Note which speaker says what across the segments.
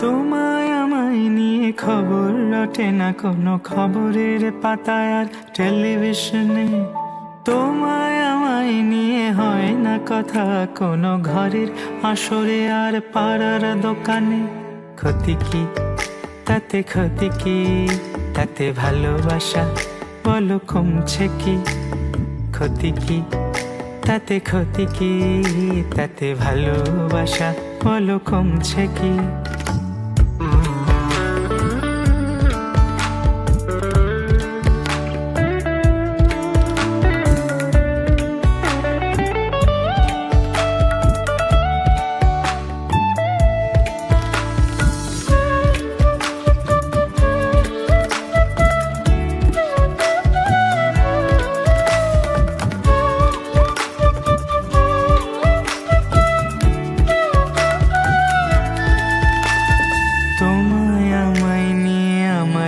Speaker 1: তোমায় আমায় নিয়ে খবর রটে না, কোনো খবরের পাতায় আর টেলিভিশনে। তোমায় আমায় নিয়ে হয় না কথা, কোনো ঘরের আসরে আর পাড়ার দোকানে। ক্ষতি কি? তাতে ক্ষতি কি? তাতে ভালোবাসা বলো কমছে কি? ক্ষতি কি? তাতে ক্ষতি কি? তাতে ভালোবাসা বলো কমছে কি?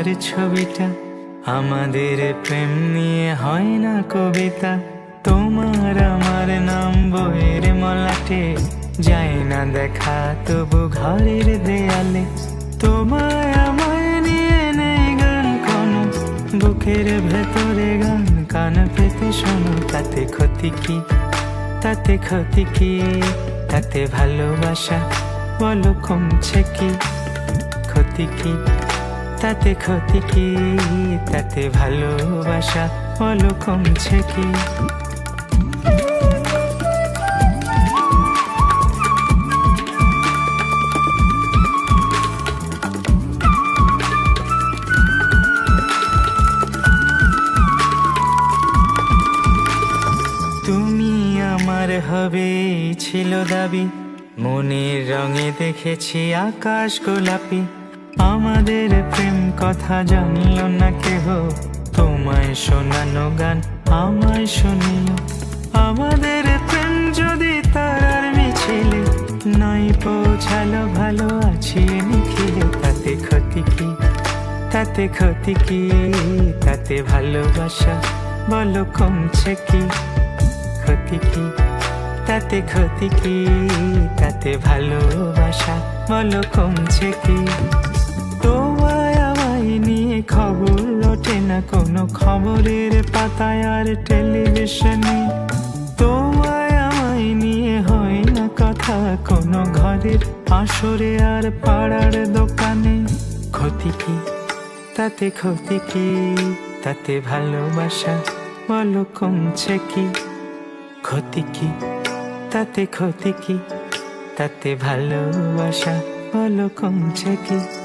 Speaker 1: আমার ছবিটা আমাদের প্রেম নিয়ে হয় না কবিতা। তোমার আমার নাম বইয়ের মলাটে, যায় না দেখা তবু ঘরের দেয়ালে। তোমায় আমায় নিয়ে নেই গান কোনো, বুকের ভেতরে গান কান পেতে শোনো, তাতে ক্ষতি কি? তাতে ক্ষতি কি? তাতে ভালোবাসা বলো কমছে কি? ক্ষতি কি? তাতে ক্ষতি কি? তাতে ভালোবাসা বলো কমছে কি? তুমি আমার হবে ছিল দাবি। মনের রঙে দেখেছি আকাশ গোলাপি। আমাদের প্রেম কথা জানলো না কেহ। তোমায় শোনানো গান আমায় শুনিও। আমাদের প্রেম যদি তারার মিছিলে নয় পৌঁছালো, ভালো আছি নিখিলে। তাতে ক্ষতি কি? তাতে ক্ষতি কি? তাতে ভালোবাসা বলো কমছে কি? ক্ষতি কি? তাতে ক্ষতি কি? তাতে ভালোবাসা বলো কমছে কি? খবরের পাতায় আর টেলিভিশনে। তোমায় আমায় নিয়ে হয় না কথা। কোনো ঘরের আসরে আর পাড়ার দোকানে। ক্ষতি কি? তাতে ক্ষতি কি? তাতে ভালোবাসা বলো কমছে কি? ক্ষতি কি? তাতে ক্ষতি কি? তাতে ভালোবাসা বলো কমছে কি?